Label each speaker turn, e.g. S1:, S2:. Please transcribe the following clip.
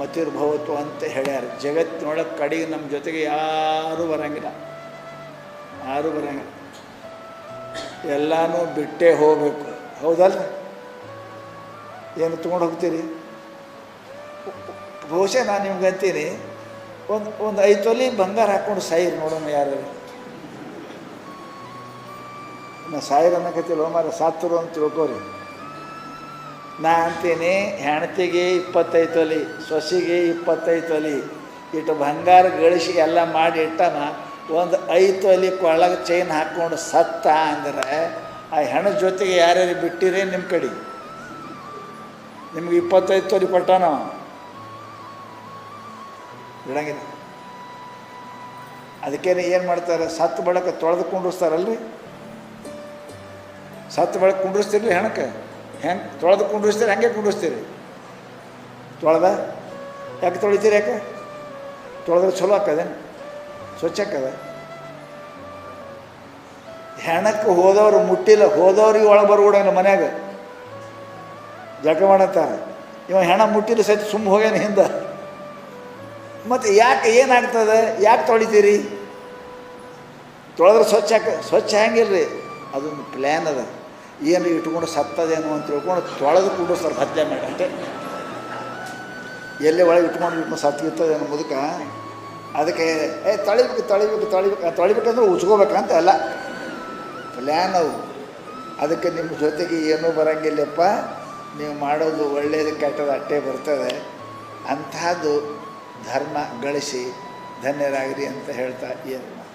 S1: ಮತಿರ್ಭವತು ಅಂತ ಹೇಳ್ಯಾರ. ಜಗತ್ತಿನೊಳಗೆ ಕಡೆಗೆ ನಮ್ಮ ಜೊತೆಗೆ ಯಾರೂ ಬರಂಗಿಲ್ಲ. ಯಾರೂ ಬರಂಗಿಲ್ಲ. ಎಲ್ಲನೂ ಬಿಟ್ಟೇ ಹೋಗಬೇಕು. ಹೌದಲ್ಲ? ಏನು ತೊಗೊಂಡು ಹೋಗ್ತೀರಿ? ಬಹುಶಃ ನಾನು ನಿಮ್ಗೆ ಅಂತೀನಿ, ಒಂದು ಒಂದು ಐದು ತೊಲಿ ಬಂಗಾರ ಹಾಕ್ಕೊಂಡು ಸಾಯಿರ್ ನೋಡೋಣ ಯಾರು ನಾ ಸಾಯಿರ ಅನ್ನಕತ್ತಿಲ್ಲ ಹೋಮಾರ ಸಾತ್ರು ಅಂತ ತಿಳ್ಕೋರಿ. ನಾ ಅಂತೀನಿ ಹೆಣ್ತಿಗೆ ಇಪ್ಪತ್ತೈದು ತೊಲಿ ಸೊಸೆಗೆ ಇಪ್ಪತ್ತೈದು ತೊಲಿ ಇಟ್ಟು ಬಂಗಾರ ಗಳಿಸಿ ಎಲ್ಲ ಮಾಡಿ ಇಟ್ಟನ, ಒಂದು ಐದು ತೊಲಿ ಕೊಳಗೆ ಚೈನ್ ಹಾಕ್ಕೊಂಡು ಸತ್ತ ಅಂದರೆ ಆ ಹೆಣ ಜೊತೆಗೆ ಯಾರ್ಯಾರು ಬಿಟ್ಟಿರಿ ನಿಮ್ಮ ಕಡೆ? ನಿಮ್ಗೆ ಇಪ್ಪತ್ತೈದು ತೊಲಿ ಕೊಟ್ಟಾನ? ಬಿಡಂಗಿಲ್ಲ ಅದಕ್ಕೇನೆ ಏನು ಮಾಡ್ತಾರೆ? ಸತ್ತು ಬಳಕ ತೊಳೆದು ಕುಂಡ್ರಿಸ್ತಾರಲ್ರಿ? ಸತ್ತು ಬಳಕ ಕುಂಡ್ರಿಸ್ತೀರಿ ಹೆಣಕ್ಕೆ? ಹೆಂಗೆ ತೊಳೆದು ಕುಂಡಿಸ್ತೀರಿ ಹಂಗೆ ಕುಂಡಿಸ್ತೀರಿ ತೊಳೆದ? ಯಾಕೆ ತೊಳಿತೀರಿ ಯಾಕೆ? ತೊಳೆದ್ರೆ ಚಲೋ ಆಕದೇನು ಸ್ವಚ್ಛ ಆಕದ ಹೆಣಕ್ಕೆ ಹೋದವ್ರು ಮುಟ್ಟಿಲ್ಲ, ಹೋದವ್ರಿಗೆ ಒಳಗೆ ಬರ್ಬಿಡಂಗಿಲ್ಲ ಮನ್ಯಾಗ. ಜಳಕ ಮಾಡತ್ತಾರೆ. ಇವ ಹೆಣ ಮುಟ್ಟಿಲ್ಲ ಸಹಿತ ಸುಮ್ಮ ಹೋಗ್ಯಾನ ಹಿಂದೆ. ಮತ್ತು ಯಾಕೆ ಏನಾಗ್ತದೆ? ಯಾಕೆ ತೊಳಿತೀರಿ? ತೊಳೆದ್ರೆ ಸ್ವಚ್ಛ ಸ್ವಚ್ಛ ಹೆಂಗಿಲ್ರಿ? ಅದೊಂದು ಪ್ಲ್ಯಾನ್ ಅದ. ಏನು ಇಟ್ಕೊಂಡು ಸತ್ತದೇನು ಅಂತ ತಿಳ್ಕೊಂಡು ತೊಳೆದು ಕುಂಡಿಸ್ತಾರೆ ಹತ್ಯೆ ಮಾಡಿ ಅಷ್ಟೇ. ಎಲ್ಲೇ ಒಳಗೆ ಇಟ್ಕೊಂಡು ಇಟ್ಕೊಂಡು ಸತ್ತಿರ್ತದೇನೋ ಮುದುಕ ಅದಕ್ಕೆ, ಏ, ತಳಿಬೇಕು ತಳಿಬೇಕು ತಳಿಬೇಕು ತಳಿಬೇಕಂದ್ರೆ ಉಚ್ಕೋಬೇಕಂತ ಅಲ್ಲ. ಪ್ಲ್ಯಾನ್ ಅವು ಅದಕ್ಕೆ ನಿಮ್ಮ ಜೊತೆಗೆ ಏನೂ ಬರಂಗಿಲ್ಲಪ್ಪ. ನೀವು ಮಾಡೋದು ಒಳ್ಳೆಯದು ಕೆಟ್ಟದ್ದು ಅಟ್ಟೆ ಬರ್ತದೆ. ಅಂಥದ್ದು ಧರ್ಮ ಗಳಿಸಿ ಧನ್ಯರಾಗಿರಿ ಅಂತ ಹೇಳ್ತಾ ಏನು